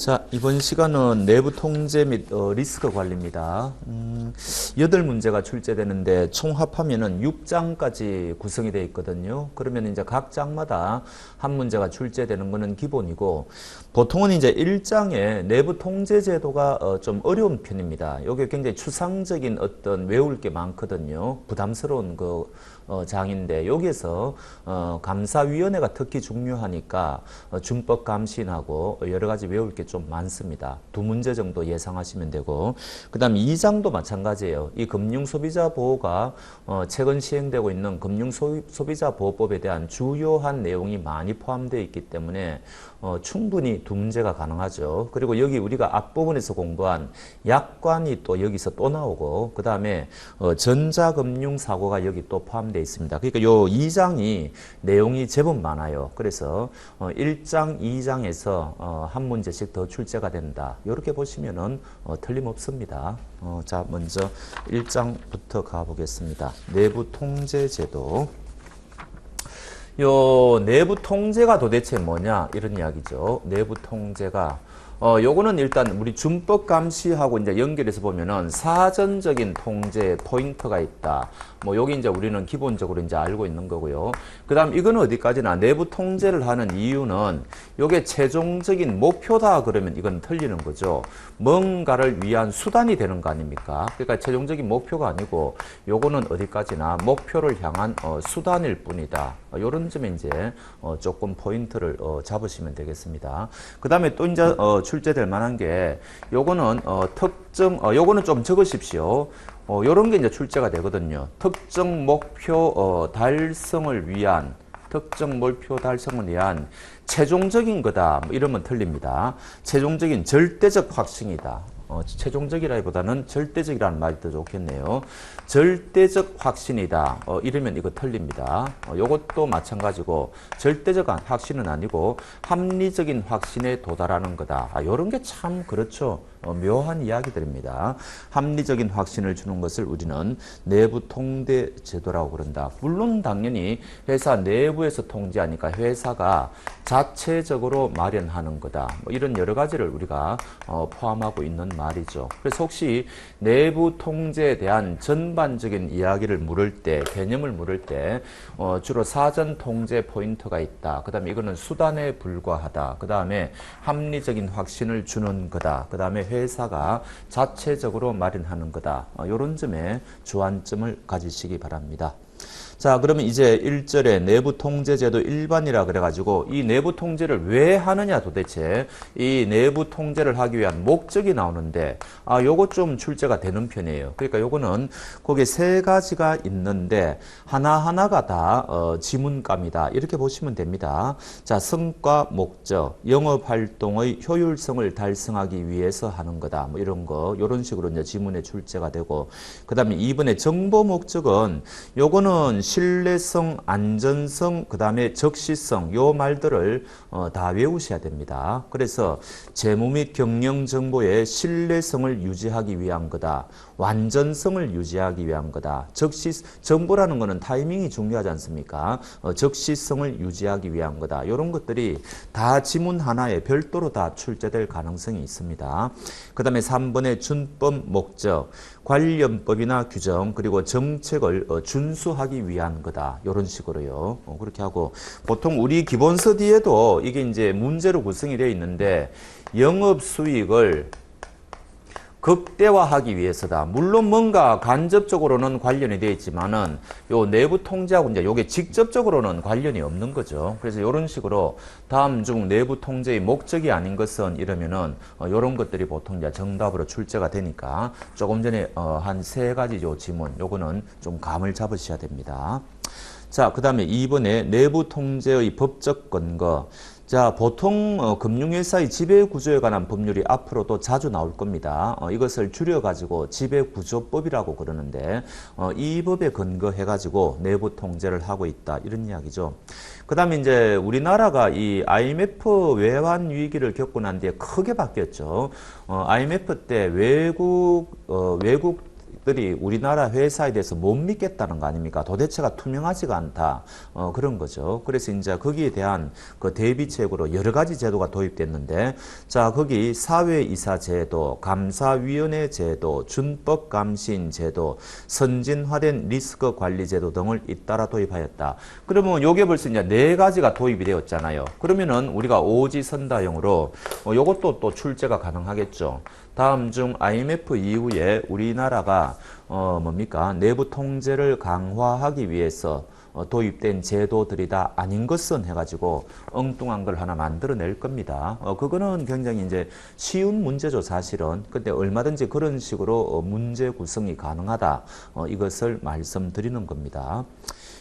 자, 이번 시간은 내부 통제 및 어, 리스크 관리입니다. 음, 8문제가 출제되는데 총 합하면은 6장까지 구성이 되어 있거든요. 그러면 이제 각 장마다 한 문제가 출제되는 거는 기본이고 보통은 이제 1장에 내부 통제 제도가 어, 좀 어려운 편입니다. 이게 굉장히 추상적인 어떤 외울 게 많거든요. 부담스러운 그 어, 장인데 여기에서 어, 감사위원회가 특히 중요하니까 어, 준법 감신하고 여러 가지 외울 게 좀 많습니다. 두 문제 정도 예상하시면 되고 그다음 2장도 마찬가지예요. 이 금융소비자 보호가 어, 최근 시행되고 있는 금융소비자 보호법에 대한 주요한 내용이 많이 포함되어 있기 때문에 어, 충분히 두 문제가 가능하죠. 그리고 여기 우리가 앞부분에서 공부한 약관이 또 여기서 또 나오고 그 다음에 어, 전자금융 사고가 여기 또 포함되어 있습니다. 그러니까 요 2장이 내용이 제법 많아요. 그래서 어, 1장, 2장에서 어, 한 문제씩 더 출제가 된다. 이렇게 보시면은 어, 틀림없습니다. 어, 자, 먼저 1장부터 가보겠습니다. 내부 통제 제도. 요 내부 통제가 도대체 뭐냐 이런 이야기죠. 내부 통제가 어 요거는 일단 우리 준법 감시하고 이제 연결해서 보면은 사전적인 통제 포인트가 있다. 뭐 여기 이제 우리는 기본적으로 이제 알고 있는 거고요. 그다음 이거는 어디까지나 내부 통제를 하는 이유는 요게 최종적인 목표다 그러면 이건 틀리는 거죠. 뭔가를 위한 수단이 되는 거 아닙니까? 그러니까 최종적인 목표가 아니고 요거는 어디까지나 목표를 향한 어, 수단일 뿐이다. 어, 요런 점에 이제 어, 조금 포인트를 어, 잡으시면 되겠습니다. 그다음에 또 이제 어, 출제될 만한 게 요거는 어, 특정 어, 요거는 좀 적으십시오. 어, 요런 게 이제 출제가 되거든요. 특정 목표 어, 달성을 위한 특정 목표 달성을 위한 최종적인 거다. 뭐 이러면 틀립니다. 최종적인 절대적 확신이다. 어, 최종적이라기보다는 절대적이라는 말이 더 좋겠네요. 절대적 확신이다. 어, 이러면 이거 틀립니다. 어, 요것도 마찬가지고 절대적 확신은 아니고 합리적인 확신에 도달하는 거다. 아, 요런 게 참 그렇죠. 어, 묘한 이야기들입니다. 합리적인 확신을 주는 것을 우리는 내부 통제 제도라고 그런다. 물론 당연히 회사 내부에서 통제하니까 회사가 자체적으로 마련하는 거다. 뭐 이런 여러 가지를 우리가 어, 포함하고 있는 말이죠. 그래서 혹시 내부 통제에 대한 전반적인 이야기를 물을 때, 개념을 물을 때 어, 주로 사전 통제 포인트가 있다. 그 다음에 이거는 수단에 불과하다. 그 다음에 합리적인 확신을 주는 거다. 그 다음에 회사가 자체적으로 마련하는 거다. 어, 이런 점에 주안점을 가지시기 바랍니다. 자, 그러면 이제 1절에 내부 통제 제도 일반이라 그래가지고 이 내부 통제를 왜 하느냐 도대체 이 내부 통제를 하기 위한 목적이 나오는데 아, 요거 좀 출제가 되는 편이에요. 그러니까 요거는 거기에 세 가지가 있는데 하나하나가 다 어, 지문감이다. 이렇게 보시면 됩니다. 자, 성과, 목적, 영업활동의 효율성을 달성하기 위해서 하는 거다. 뭐 이런 거, 요런 식으로 이제 지문에 출제가 되고 그 다음에 2번에 정보 목적은 요거는 신뢰성, 안전성, 그 다음에 적시성 요 말들을 어, 다 외우셔야 됩니다. 그래서 재무 및 경영 정보의 신뢰성을 유지하기 위한 거다. 완전성을 유지하기 위한 거다. 적시 정보라는 거는 타이밍이 중요하지 않습니까? 어, 적시성을 유지하기 위한 거다. 이런 것들이 다 지문 하나에 별도로 다 출제될 가능성이 있습니다. 그 다음에 3번의 준법 목적, 관련법이나 규정, 그리고 정책을 어, 준수하기 위한 거다. 이런 식으로요. 어, 그렇게 하고 보통 우리 기본서 뒤에도 이게 이제 문제로 구성이 되어 있는데 영업 수익을 극대화하기 위해서다. 물론 뭔가 간접적으로는 관련이 되어 있지만은 요 내부 통제하고 이제 요게 직접적으로는 관련이 없는 거죠. 그래서 이런 식으로 다음 중 내부 통제의 목적이 아닌 것은 이러면은 어, 요런 것들이 보통 이제 정답으로 출제가 되니까 조금 전에 어, 한 세 가지 요 지문 요거는 좀 감을 잡으셔야 됩니다. 자, 그 다음에 2번에 내부 통제의 법적 근거. 자, 보통 어, 금융회사의 지배구조에 관한 법률이 앞으로도 자주 나올 겁니다. 어, 이것을 줄여가지고 지배구조법이라고 그러는데 어, 이 법에 근거해가지고 내부 통제를 하고 있다 이런 이야기죠. 그 다음에 이제 우리나라가 이 IMF 외환 위기를 겪고 난 뒤에 크게 바뀌었죠. 어, IMF 때 외국 어, 외국 들이 우리나라 회사에 대해서 못 믿겠다는 거 아닙니까? 도대체가 투명하지가 않다. 어, 그런 거죠. 그래서 이제 거기에 대한 그 대비책으로 여러 가지 제도가 도입됐는데, 자, 거기 사회이사 제도, 감사위원회 제도, 준법감시인 제도, 선진화된 리스크 관리 제도 등을 잇따라 도입하였다. 그러면 요게 벌써 이제 네 가지가 도입이 되었잖아요. 그러면은 우리가 오지선다형으로 어, 요것도 또 출제가 가능하겠죠. 다음 중 IMF 이후에 우리나라가 어 뭡니까 내부 통제를 강화하기 위해서 어, 도입된 제도들이다 아닌 것은 해가지고 엉뚱한 걸 하나 만들어낼 겁니다. 어, 그거는 굉장히 이제 쉬운 문제죠, 사실은. 근데 얼마든지 그런 식으로 어, 문제 구성이 가능하다. 어, 이것을 말씀드리는 겁니다.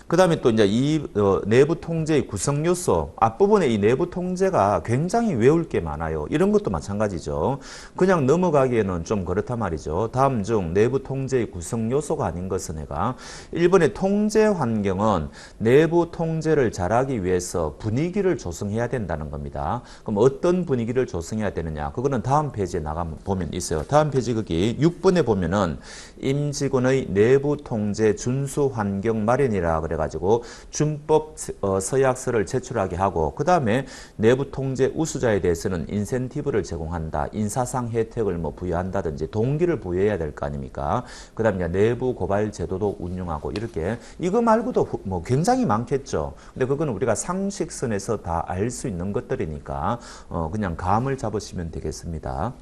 그 다음에 또 이제 이 어, 내부 통제의 구성 요소 앞부분에 이 내부 통제가 굉장히 외울 게 많아요. 이런 것도 마찬가지죠. 그냥 넘어가기에는 좀 그렇단 말이죠. 다음 중 내부 통제의 구성 요소가 아닌 것은 내가 1번의 통제 환경은 내부 통제를 잘하기 위해서 분위기를 조성해야 된다는 겁니다. 그럼 어떤 분위기를 조성해야 되느냐? 그거는 다음 페이지에 나가면 보면 있어요. 다음 페이지 거기 6번에 보면은 임직원의 내부 통제 준수 환경 마련이라 그래 가지고 준법 어, 서약서를 제출하게 하고 그 다음에 내부 통제 우수자에 대해서는 인센티브를 제공한다. 인사상 혜택을 뭐 부여한다든지 동기를 부여해야 될 거 아닙니까? 그 다음에 내부 고발 제도도 운영하고 이렇게 이거 말고도 후- 뭐 굉장히 많겠죠. 근데 그거는 우리가 상식선에서 다 알 수 있는 것들이니까 어, 그냥 감을 잡으시면 되겠습니다.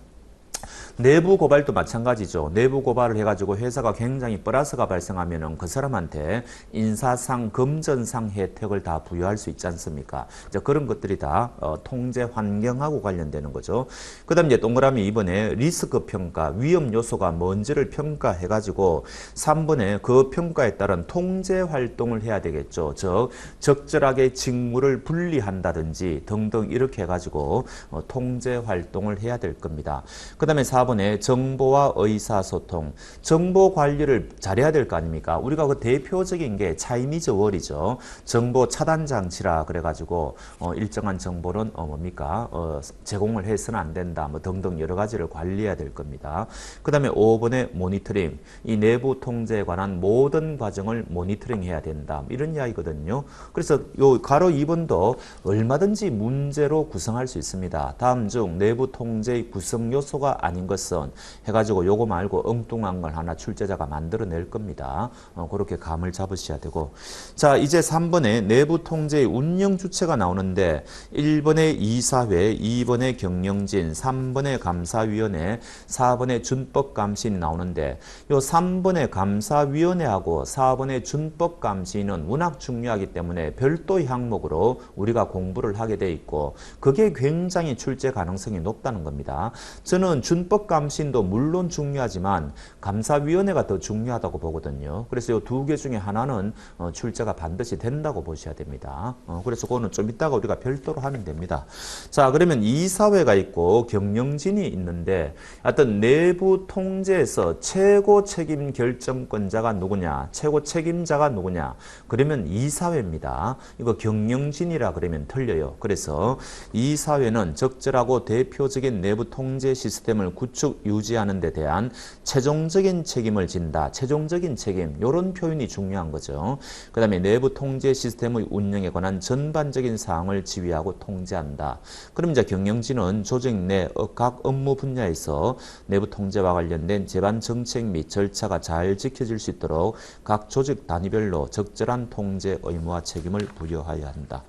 내부 고발도 마찬가지죠. 내부 고발을 해가지고 회사가 굉장히 플러스가 발생하면은 그 사람한테 인사상, 금전상 혜택을 다 부여할 수 있지 않습니까? 이제 그런 것들이 다 어, 통제 환경하고 관련되는 거죠. 그 다음 이제 동그라미 이번에 리스크 평가, 위험 요소가 뭔지를 평가해가지고 3번에 그 평가에 따른 통제 활동을 해야 되겠죠. 즉, 적절하게 직무를 분리한다든지 등등 이렇게 해가지고 어, 통제 활동을 해야 될 겁니다. 그 다음 에 4번에 정보와 의사소통, 정보 관리를 잘해야 될 거 아닙니까? 우리가 그 대표적인 게 차이니즈 월이죠. 정보 차단 장치라 그래가지고 어, 일정한 정보는 어, 뭡니까? 어, 제공을 해서는 안 된다. 뭐 등등 여러 가지를 관리해야 될 겁니다. 그 다음에 5번에 모니터링, 이 내부 통제에 관한 모든 과정을 모니터링 해야 된다. 뭐 이런 이야기거든요. 그래서 요 가로 2번도 얼마든지 문제로 구성할 수 있습니다. 다음 중 내부 통제의 구성 요소가 아닌 것은 해가지고 요거 말고 엉뚱한 걸 하나 출제자가 만들어낼 겁니다. 어, 그렇게 감을 잡으셔야 되고. 자, 이제 3번에 내부 통제의 운영 주체가 나오는데 1번에 이사회, 2번에 경영진, 3번에 감사위원회, 4번에 준법감시인이 나오는데 요 3번의 감사위원회하고 4번의 준법감시인은 워낙 중요하기 때문에 별도의 항목으로 우리가 공부를 하게 돼 있고 그게 굉장히 출제 가능성이 높다는 겁니다. 저는 준 법감시인도 물론 중요하지만 감사위원회가 더 중요하다고 보거든요. 그래서 이 두 개 중에 하나는 어, 출제가 반드시 된다고 보셔야 됩니다. 어, 그래서 그거는 좀 이따가 우리가 별도로 하면 됩니다. 자, 그러면 이사회가 있고 경영진이 있는데 하여튼 내부 통제에서 최고 책임 결정권자가 누구냐, 최고 책임자가 누구냐, 그러면 이사회입니다. 이거 경영진이라 그러면 틀려요. 그래서 이사회는 적절하고 대표적인 내부 통제 시스템을 구축 유지하는 데 대한 최종적인 책임을 진다. 최종적인 책임. 이런 표현이 중요한 거죠. 그 다음에 내부 통제 시스템의 운영에 관한 전반적인 사항을 지휘하고 통제한다. 그럼 이제 경영진은 조직 내 각 업무 분야에서 내부 통제와 관련된 제반 정책 및 절차가 잘 지켜질 수 있도록 각 조직 단위별로 적절한 통제 의무와 책임을 부여하여야 한다.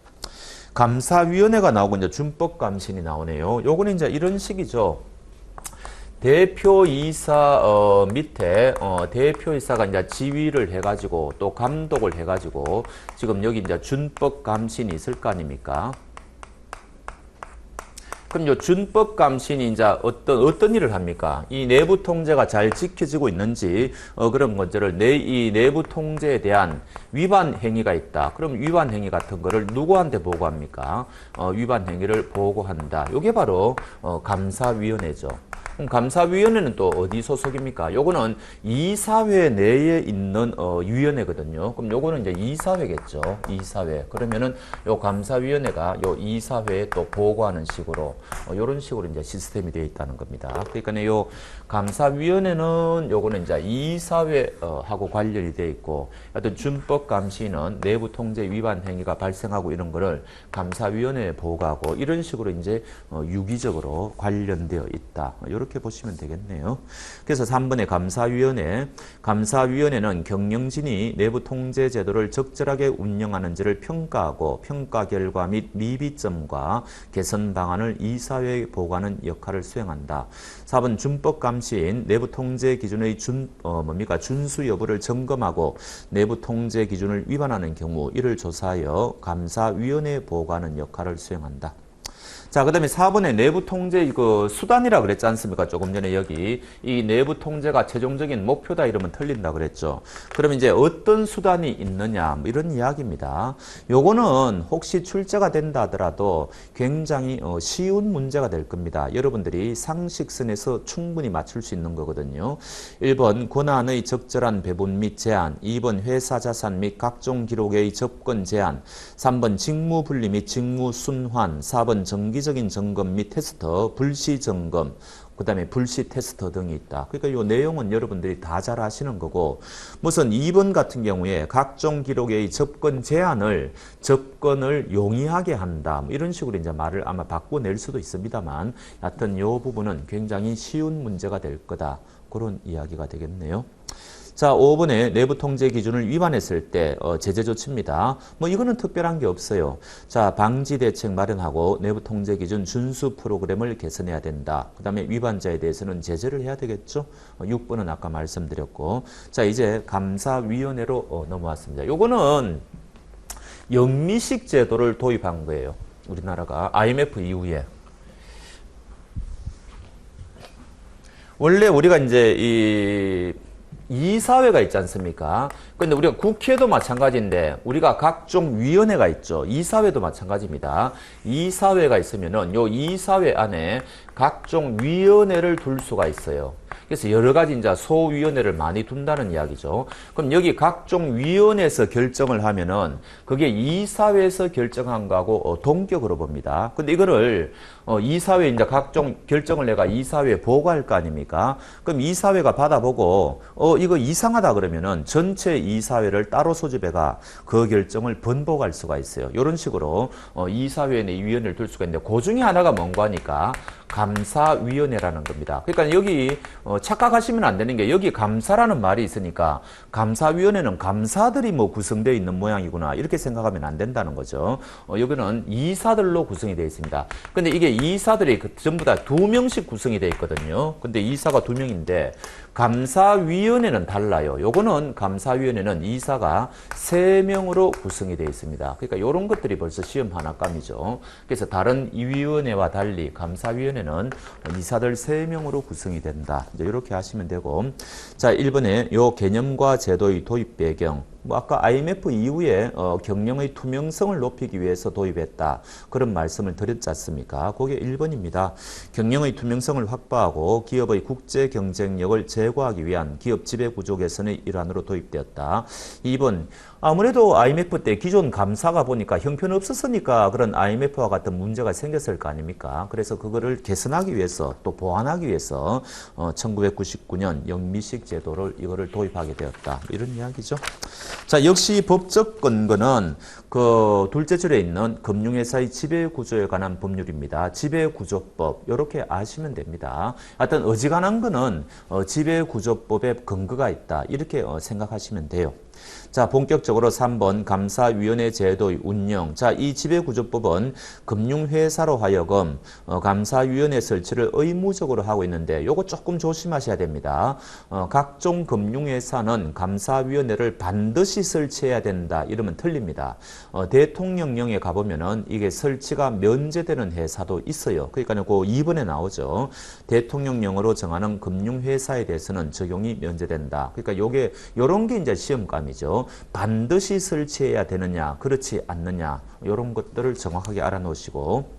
감사위원회가 나오고 이제 준법감신이 나오네요. 요거는 이제 이런 식이죠. 대표이사 어, 밑에 어, 대표이사가 이제 지휘를 해가지고 또 감독을 해가지고 지금 여기 이제 준법 감신이 있을 거 아닙니까? 그럼 요 준법 감신이 이제 어떤 어떤 일을 합니까? 이 내부 통제가 잘 지켜지고 있는지 어, 그런 것들을 내 이 내부 통제에 대한 위반 행위가 있다. 그럼 위반 행위 같은 거를 누구한테 보고합니까? 어, 위반 행위를 보고한다. 요게 바로 어, 감사위원회죠. 그럼 감사위원회는 또 어디 소속입니까? 요거는 이사회 내에 있는 어, 위원회거든요. 그럼 요거는 이제 이사회겠죠. 이사회. 그러면은 요 감사위원회가 요 이사회에 또 보고하는 식으로 어, 요런 식으로 이제 시스템이 되어 있다는 겁니다. 그러니까 요 감사위원회는 요거는 이제 이사회 어, 하고 관련이 되어 있고 어떤 준법 감시는 내부 통제 위반 행위가 발생하고 이런 거를 감사위원회에 보고하고 이런 식으로 이제 어, 유기적으로 관련되어 있다. 이렇게 보시면 되겠네요. 그래서 3번의 감사위원회, 감사위원회는 경영진이 내부 통제 제도를 적절하게 운영하는지를 평가하고 평가 결과 및 미비점과 개선 방안을 이사회에 보고하는 역할을 수행한다. 4번 준법 감시인 내부 통제 기준의 준 어, 뭡니까 준수 여부를 점검하고 내부 통제 기준을 위반하는 경우 이를 조사하여 감사위원회에 보고하는 역할을 수행한다. 자, 그 다음에 4번에 내부 통제 이거 수단이라 그랬지 않습니까? 조금 전에 여기 이 내부 통제가 최종적인 목표다 이러면 틀린다 그랬죠. 그럼 이제 어떤 수단이 있느냐 뭐 이런 이야기입니다. 요거는 혹시 출제가 된다 하더라도 굉장히 어, 쉬운 문제가 될 겁니다. 여러분들이 상식선에서 충분히 맞출 수 있는 거거든요. 1번 권한의 적절한 배분 및 제한 2번 회사 자산 및 각종 기록의 접근 제한 3번 직무 분리 및 직무 순환 4번 정기 적인 점검 및 테스터 불시 점검 그 다음에 불시 테스터 등이 있다. 그러니까 이 내용은 여러분들이 다 잘 아시는 거고 무슨 2번 같은 경우에 각종 기록의 접근 제한을 접근을 용이하게 한다. 뭐 이런 식으로 이제 말을 아마 바꿔낼 수도 있습니다만 하여튼 이 부분은 굉장히 쉬운 문제가 될 거다. 그런 이야기가 되겠네요. 자, 5번에 내부 통제 기준을 위반했을 때 어, 제재 조치입니다. 뭐 이거는 특별한 게 없어요. 자, 방지 대책 마련하고 내부 통제 기준 준수 프로그램을 개선해야 된다. 그다음에 위반자에 대해서는 제재를 해야 되겠죠. 어, 6번은 아까 말씀드렸고. 자, 이제 감사위원회로 어, 넘어왔습니다. 요거는 영미식 제도를 도입한 거예요. 우리나라가 IMF 이후에. 원래 우리가 이제 이 이사회가 있지 않습니까? 근데 우리가 국회도 마찬가지인데 우리가 각종 위원회가 있죠. 이사회도 마찬가지입니다. 이사회가 있으면은 요 이사회 안에 각종 위원회를 둘 수가 있어요. 그래서 여러 가지 이제 소위원회를 많이 둔다는 이야기죠. 그럼 여기 각종 위원회에서 결정을 하면은 그게 이사회에서 결정한 거하고 어, 동격으로 봅니다. 근데 이거를 어, 이사회 이제 각종 결정을 내가 이사회에 보고할 거 아닙니까? 그럼 이사회가 받아보고 어 이거 이상하다 그러면은 전체 이사회를 따로 소집해가 그 결정을 번복할 수가 있어요. 이런 식으로 어, 이사회 내 위원회를 둘 수가 있는데 그 중에 하나가 뭔가 하니까 감사위원회라는 겁니다. 그러니까 여기 어, 착각하시면 안 되는 게 여기 감사라는 말이 있으니까 감사위원회는 감사들이 뭐 구성되어 있는 모양이구나 이렇게 생각하면 안 된다는 거죠. 어, 여기는 이사들로 구성이 되어 있습니다. 근데 이게 이사들이 그 전부 다 두 명씩 구성이 되어 있거든요. 근데 이사가 두 명인데 감사위원회는 달라요. 요거는 감사위원회는 이사가 세 명으로 구성이 되어 있습니다. 그러니까 이런 것들이 벌써 시험 하나감이죠. 그래서 다른 위원회와 달리 감사위원회는 이사들 세 명으로 구성이 된다. 이제 이렇게 하시면 되고, 자 1번에 요 개념과 제도의 도입 배경. 뭐 아까 IMF 이후에 어, 경영의 투명성을 높이기 위해서 도입했다. 그런 말씀을 드렸지 않습니까? 그게 1번입니다. 경영의 투명성을 확보하고 기업의 국제 경쟁력을 제고하기 위한 기업 지배 구조 개선의 일환으로 도입되었다. 2번 아무래도 IMF 때 기존 감사가 보니까 형편 없었으니까 그런 IMF와 같은 문제가 생겼을 거 아닙니까? 그래서 그거를 개선하기 위해서 또 보완하기 위해서 어, 1999년 영미식 제도를 이거를 도입하게 되었다. 이런 이야기죠. 자, 역시 법적 근거는 그 둘째 줄에 있는 금융회사의 지배 구조에 관한 법률입니다. 지배 구조법 이렇게 아시면 됩니다. 하여튼 어지간한 거는 어, 지배 구조법에 근거가 있다. 이렇게 어, 생각하시면 돼요. 자, 본격적으로 3번 감사위원회 제도의 운영. 자, 이 지배구조법은 금융회사로 하여금 어, 감사위원회 설치를 의무적으로 하고 있는데 요거 조금 조심하셔야 됩니다. 어, 각종 금융회사는 감사위원회를 반드시 설치해야 된다. 이러면 틀립니다. 어, 대통령령에 가보면은 이게 설치가 면제되는 회사도 있어요. 그러니까 그 2번에 나오죠. 대통령령으로 정하는 금융회사에 대해서는 적용이 면제된다. 그러니까 요게 요런 게 이제 시험감 이죠. 반드시 설치해야 되느냐, 그렇지 않느냐, 이런 것들을 정확하게 알아놓으시고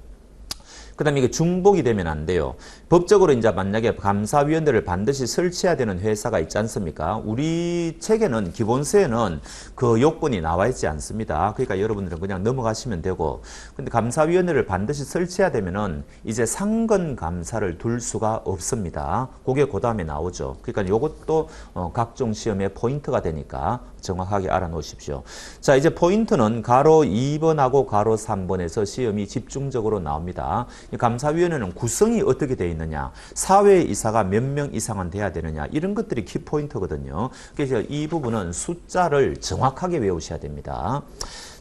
그 다음에 이게 중복이 되면 안 돼요. 법적으로 이제 만약에 감사위원회를 반드시 설치해야 되는 회사가 있지 않습니까? 우리 책에는 기본서에는 그 요건이 나와 있지 않습니다. 그러니까 여러분들은 그냥 넘어가시면 되고, 근데 감사위원회를 반드시 설치해야 되면은 이제 상근 감사를 둘 수가 없습니다. 그게 그 다음에 나오죠. 그러니까 요것도 어, 각종 시험의 포인트가 되니까 정확하게 알아놓으십시오. 자, 이제 포인트는 가로 2번하고 가로 3번에서 시험이 집중적으로 나옵니다. 이 감사위원회는 구성이 어떻게 되어 있느냐, 사회 이사가 몇 명 이상은 돼야 되느냐, 이런 것들이 키포인트거든요. 그래서 이 부분은 숫자를 정확하게 외우셔야 됩니다.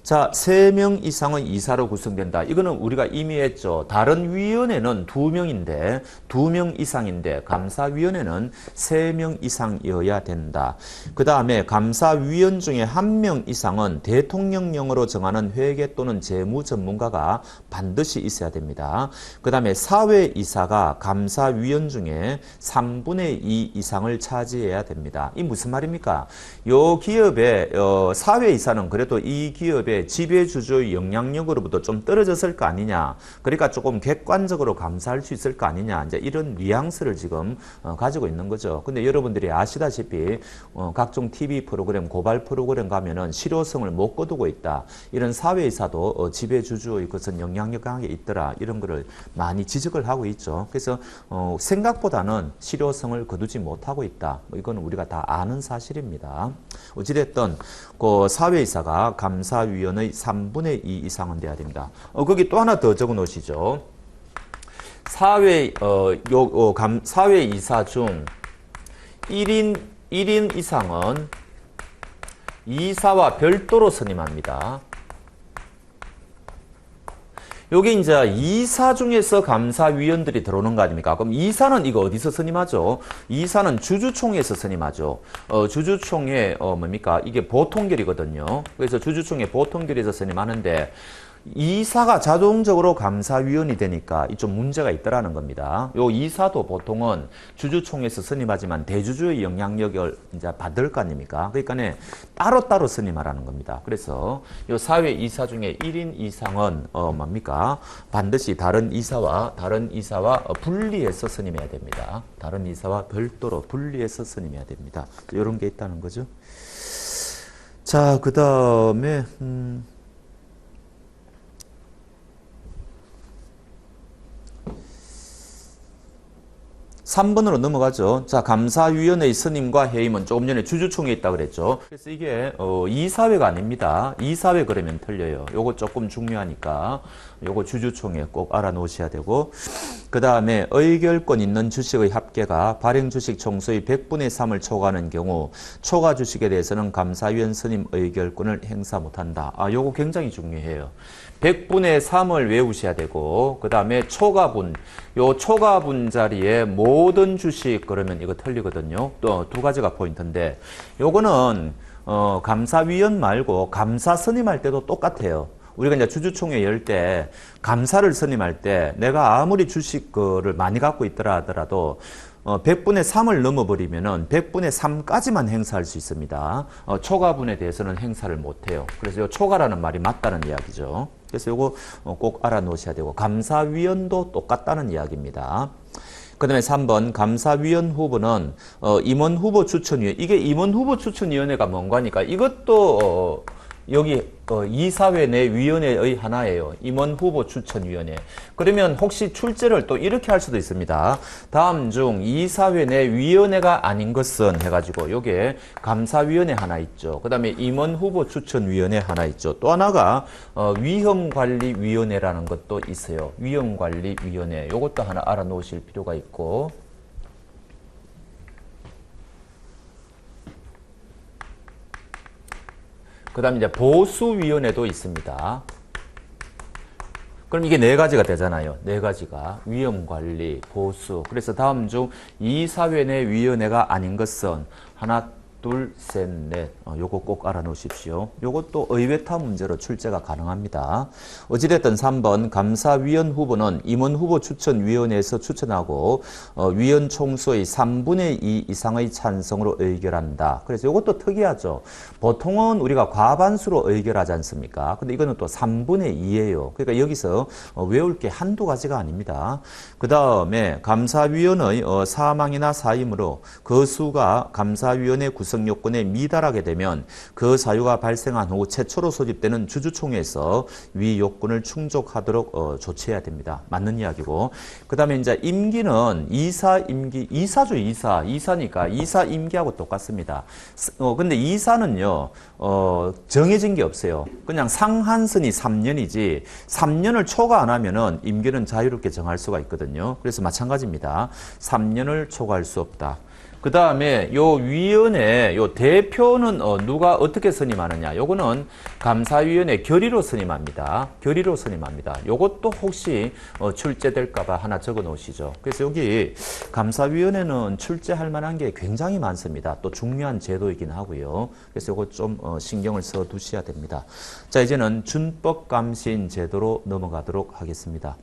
자, 세 명 이상은 이사로 구성된다. 이거는 우리가 이미 했죠. 다른 위원회는 두 명인데, 두 명 이상인데, 감사위원회는 세 명 이상이어야 된다. 그 다음에 감사위원 중에 한 명 이상은 대통령령으로 정하는 회계 또는 재무 전문가가 반드시 있어야 됩니다. 그 다음에 사회이사가 감사위원 중에 3분의 2 이상을 차지해야 됩니다. 이 무슨 말입니까? 요 기업의 어, 사회이사는 그래도 이 기업의 지배주주의 영향력으로부터 좀 떨어졌을 거 아니냐. 그러니까 조금 객관적으로 감사할 수 있을 거 아니냐. 이제 이런 뉘앙스를 지금 어, 가지고 있는 거죠. 근데 여러분들이 아시다시피 어, 각종 TV 프로그램, 고발 프로그램 가면은 실효성을 못 거두고 있다. 이런 사회이사도 어, 지배주주의 것은 영향력 강하게 있더라. 이런 거를 많이 지적을 하고 있죠. 그래서 어, 생각보다는 실효성을 거두지 못하고 있다. 뭐 이거는 우리가 다 아는 사실입니다. 어찌됐든 그 사회이사가 감사위원 의 3분의 2 이상은 돼야 됩니다. 어, 거기 또 하나 더 적어 놓으시죠. 사회 어, 요, 어, 감, 사회 이사 중 1인 1인 이상은 이사와 별도로 선임합니다. 여기 이제 이사 중에서 감사위원들이 들어오는 거 아닙니까? 그럼 이사는 이거 어디서 선임하죠? 이사는 주주총회에서 선임하죠. 어, 주주총회, 어, 뭡니까? 이게 보통결이거든요. 그래서 주주총회 보통결에서 선임하는데, 이사가 자동적으로 감사위원이 되니까 이좀 문제가 있더라는 겁니다. 요 이사도 보통은 주주총회에서 선임하지만 대주주의 영향력을 이제 받을 거 아닙니까? 그러니까 따로따로 선임하라는 겁니다. 그래서 요 사회 이사 중에 1인 이상은 어 뭡니까? 반드시 다른 이사와 다른 이사와 어, 분리해서 선임해야 됩니다. 다른 이사와 별도로 분리해서 선임해야 됩니다. 이런 게 있다는 거죠. 자, 그 다음에 음 3번으로 넘어가죠. 자, 감사위원회의 선임과 해임은 조금 전에 주주총회에 있다 그랬죠. 그래서 이게 어, 이사회가 아닙니다. 이사회 그러면 틀려요. 요거 조금 중요하니까 요거 주주총회 꼭 알아놓으셔야 되고 그 다음에 의결권 있는 주식의 합계가 발행 주식 총수의 100분의 3을 초과하는 경우 초과 주식에 대해서는 감사위원 선임 의결권을 행사 못한다. 아, 요거 굉장히 중요해요. 100분의 3을 외우셔야 되고 그 다음에 초과분 요 초과분 자리에 모든 주식 그러면 이거 틀리거든요 또 두 가지가 포인트인데 요거는 어, 감사위원 말고 감사 선임할 때도 똑같아요 우리가 이제 주주총회 열 때 감사를 선임할 때 내가 아무리 주식 거를 많이 갖고 있더라 하더라도 어, 100분의 3을 넘어버리면은 100분의 3까지만 행사할 수 있습니다. 어, 초과분에 대해서는 행사를 못해요. 그래서 이 초과라는 말이 맞다는 이야기죠. 그래서 이거 어, 꼭 알아놓으셔야 되고 감사위원도 똑같다는 이야기입니다. 그 다음에 3번 감사위원 후보는 어, 임원 후보 추천위원 이게 임원 후보 추천위원회가 뭔가니까 이것도 어, 여기 어, 이사회 내 위원회의 하나예요. 임원 후보 추천위원회. 그러면 혹시 출제를 또 이렇게 할 수도 있습니다. 다음 중 이사회 내 위원회가 아닌 것은 해가지고 요게 감사위원회 하나 있죠. 그 다음에 임원 후보 추천위원회 하나 있죠. 또 하나가 어, 위험관리위원회라는 것도 있어요. 위험관리위원회. 요것도 하나 알아놓으실 필요가 있고 그 다음에 이제 보수위원회도 있습니다. 그럼 이게 네 가지가 되잖아요. 네 가지가. 위험관리, 보수. 그래서 다음 중 이사회 내 위원회가 아닌 것은 하나, 둘, 셋, 넷. 어, 요거 꼭 알아놓으십시오. 요것도 의외타 문제로 출제가 가능합니다. 어찌됐든 3번 감사위원 후보는 임원 후보 추천위원회에서 추천하고 어, 위원 총수의 3분의 2 이상의 찬성으로 의결한다. 그래서 요것도 특이하죠. 보통은 우리가 과반수로 의결하지 않습니까? 근데 이거는 또 3분의 2예요. 그러니까 여기서 어, 외울 게 한두 가지가 아닙니다. 그 다음에 감사위원의 어, 사망이나 사임으로 그 수가 감사위원회 구성 요건에 미달하게 되면 그 사유가 발생한 후 최초로 소집되는 주주총회에서 위 요건을 충족하도록 어, 조치해야 됩니다. 맞는 이야기고. 그 다음에 이제 임기는 이사 임기, 이사죠, 이사. 이사니까 이사 임기하고 똑같습니다. 어, 근데 이사는요, 어, 정해진 게 없어요. 그냥 상한선이 3년이지 3년을 초과 안 하면은 임기는 자유롭게 정할 수가 있거든요. 그래서 마찬가지입니다. 3년을 초과할 수 없다. 그 다음에 요 위원회 요 대표는 어, 누가 어떻게 선임하느냐. 요거는 감사위원회 결의로 선임합니다. 결의로 선임합니다. 요것도 혹시 어, 출제될까봐 하나 적어 놓으시죠. 그래서 여기 감사위원회는 출제할 만한 게 굉장히 많습니다. 또 중요한 제도이긴 하고요. 그래서 요거 좀 어, 신경을 써 두셔야 됩니다. 자 이제는 준법감시인 제도로 넘어가도록 하겠습니다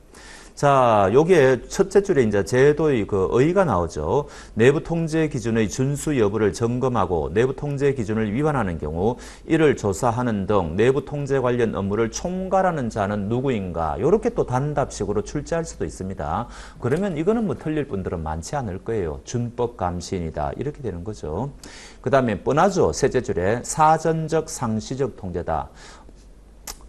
자, 요게 첫째 줄에 이제 제도의 그 의의가 나오죠. 내부 통제 기준의 준수 여부를 점검하고 내부 통제 기준을 위반하는 경우 이를 조사하는 등 내부 통제 관련 업무를 총괄하는 자는 누구인가? 요렇게 또 단답식으로 출제할 수도 있습니다. 그러면 이거는 뭐 틀릴 분들은 많지 않을 거예요. 준법 감시인이다. 이렇게 되는 거죠. 그 다음에 뻔하죠. 셋째 줄에 사전적 상시적 통제다.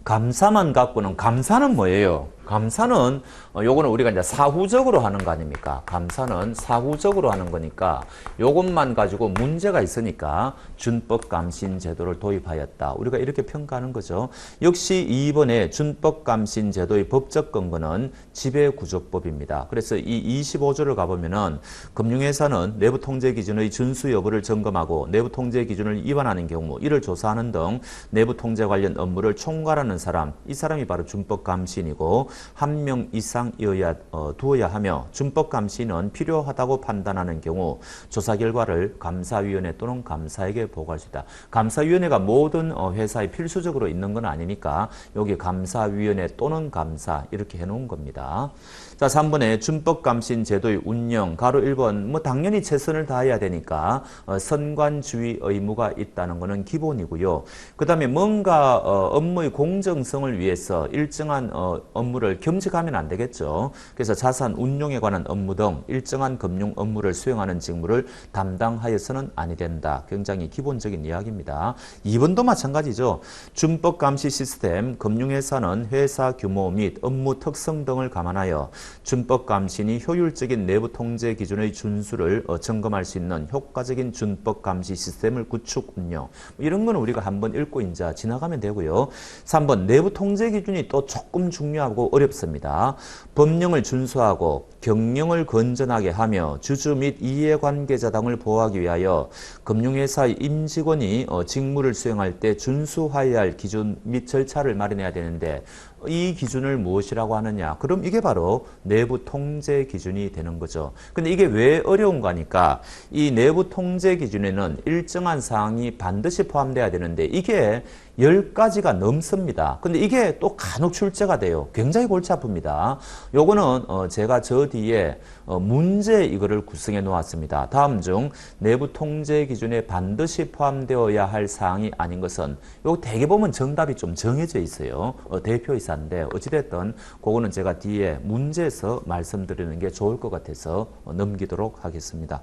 감사만 갖고는 감사는 뭐예요? 감사는 어, 요거는 우리가 이제 사후적으로 하는 거 아닙니까? 감사는 사후적으로 하는 거니까 요것만 가지고 문제가 있으니까 준법 감신 제도를 도입하였다. 우리가 이렇게 평가하는 거죠. 역시 2번에 준법 감신 제도의 법적 근거는 지배 구조법입니다. 그래서 이 25조를 가보면은 금융회사는 내부 통제 기준의 준수 여부를 점검하고 내부 통제 기준을 위반하는 경우 이를 조사하는 등 내부 통제 관련 업무를 총괄하는 사람 이 사람이 바로 준법 감신이고 한 명 이상이어야 어, 두어야 하며 준법 감시는 필요하다고 판단하는 경우 조사 결과를 감사위원회 또는 감사에게 보고할 수 있다. 감사위원회가 모든 어, 회사에 필수적으로 있는 건 아니니까 여기 감사위원회 또는 감사 이렇게 해놓은 겁니다. 자, 3번에 준법감신 제도의 운영, 가로 1번, 뭐 당연히 최선을 다해야 되니까 어, 선관주의 의무가 있다는 것은 기본이고요. 그 다음에 뭔가 어, 업무의 공정성을 위해서 일정한 어, 업무를 겸직하면 안 되겠죠. 그래서 자산 운용에 관한 업무 등 일정한 금융 업무를 수행하는 직무를 담당하여서는 아니 된다. 굉장히 기본적인 이야기입니다. 2번도 마찬가지죠. 준법감시 시스템, 금융회사는 회사 규모 및 업무 특성 등을 감안하여 준법 감시니 효율적인 내부 통제 기준의 준수를 어, 점검할 수 있는 효과적인 준법 감시 시스템을 구축 운영. 뭐 이런 거는 우리가 한번 읽고 이제 지나가면 되고요. 3번 내부 통제 기준이 또 조금 중요하고 어렵습니다. 법령을 준수하고 경영을 건전하게 하며 주주 및 이해관계자 등을 보호하기 위하여 금융회사의 임직원이 어, 직무를 수행할 때 준수하여야 할 기준 및 절차를 마련해야 되는데 이 기준을 무엇이라고 하느냐? 그럼 이게 바로 내부 통제 기준이 되는 거죠. 근데 이게 왜 어려운가 하니까 이 내부 통제 기준에는 일정한 사항이 반드시 포함돼야 되는데 이게 10가지가 넘습니다. 근데 이게 또 간혹 출제가 돼요. 굉장히 골치 아픕니다. 요거는 어 제가 저 뒤에 어 문제 이거를 구성해 놓았습니다. 다음 중 내부 통제 기준에 반드시 포함되어야 할 사항이 아닌 것은 요 대개 보면 정답이 좀 정해져 있어요. 어 대표이사인데 어찌됐든 그거는 제가 뒤에 문제에서 말씀드리는 게 좋을 것 같아서 어 넘기도록 하겠습니다.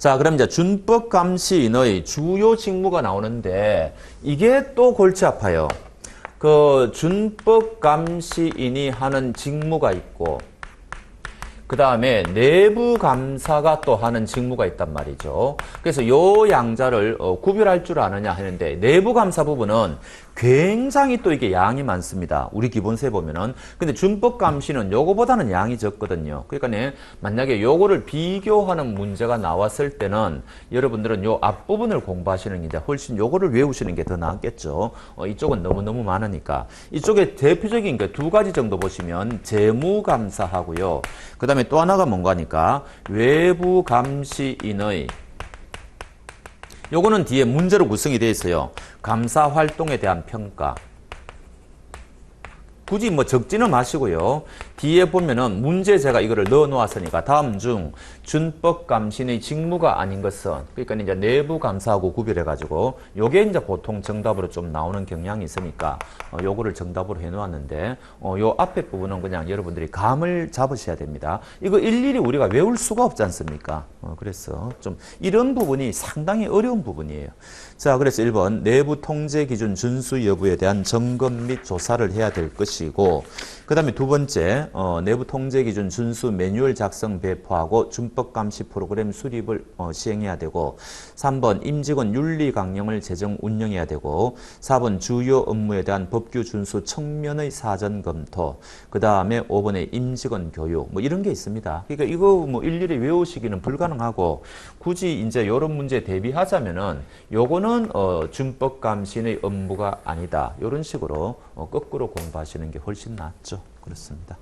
자, 그럼 이제 준법 감시인의 주요 직무가 나오는데 이게 또 골치 아파요. 그 준법 감시인이 하는 직무가 있고 그 다음에 내부 감사가 또 하는 직무가 있단 말이죠. 그래서 요 양자를 어, 구별할 줄 아느냐 하는데 내부 감사 부분은 굉장히 또 이게 양이 많습니다. 우리 기본세 보면은. 근데 준법 감시는 요거보다는 양이 적거든요. 그러니까 네, 만약에 요거를 비교하는 문제가 나왔을 때는 여러분들은 요 앞부분을 공부하시는 게 훨씬 요거를 외우시는 게 더 낫겠죠. 어, 이쪽은 너무너무 많으니까. 이쪽에 대표적인 게 두 가지 정도 보시면 재무 감사하고요. 그 다음에 또 하나가 뭔가 하니까 외부 감시인의 요거는 뒤에 문제로 구성이 되어 있어요. 감사 활동에 대한 평가. 굳이 뭐 적지는 마시고요. 뒤에 보면은 문제 제가 이거를 넣어 놓았으니까 다음 중 준법 감신의 직무가 아닌 것은 그러니까 이제 내부 감사하고 구별해 가지고 요게 이제 보통 정답으로 좀 나오는 경향이 있으니까 어, 요거를 정답으로 해 놓았는데 어, 요 앞에 부분은 그냥 여러분들이 감을 잡으셔야 됩니다. 이거 일일이 우리가 외울 수가 없지 않습니까? 어, 그래서 좀 이런 부분이 상당히 어려운 부분이에요. 자, 그래서 1번 내부 통제 기준 준수 여부에 대한 점검 및 조사를 해야 될 것이 고 그 다음에 두 번째 어, 내부 통제 기준 준수 매뉴얼 작성 배포하고 준법 감시 프로그램 수립을 어, 시행해야 되고 3번 임직원 윤리 강령을 제정 운영해야 되고 4번 주요 업무에 대한 법규 준수 청면의 사전 검토 그 다음에 5번에 임직원 교육 뭐 이런 게 있습니다. 그러니까 이거 뭐 일일이 외우시기는 불가능하고 굳이 이제 이런 문제 대비하자면은 요거는 어, 준법 감신의 업무가 아니다. 이런 식으로 어, 거꾸로 공부하시는 게 훨씬 낫죠. 그렇습니다.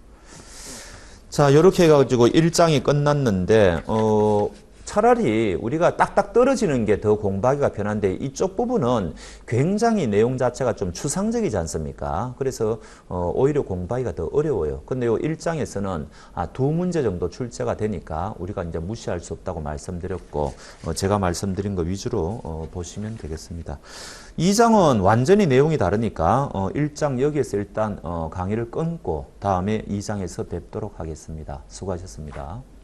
자, 이렇게 해가지고 일장이 끝났는데, 어, 차라리 우리가 딱딱 떨어지는 게 더 공부하기가 편한데 이쪽 부분은 굉장히 내용 자체가 좀 추상적이지 않습니까? 그래서 어, 오히려 공부하기가 더 어려워요. 근데 요 1장에서는 아, 두 문제 정도 출제가 되니까 우리가 이제 무시할 수 없다고 말씀드렸고 어, 제가 말씀드린 거 위주로 어, 보시면 되겠습니다. 2장은 완전히 내용이 다르니까 어, 1장 여기에서 일단 어, 강의를 끊고 다음에 2장에서 뵙도록 하겠습니다. 수고하셨습니다.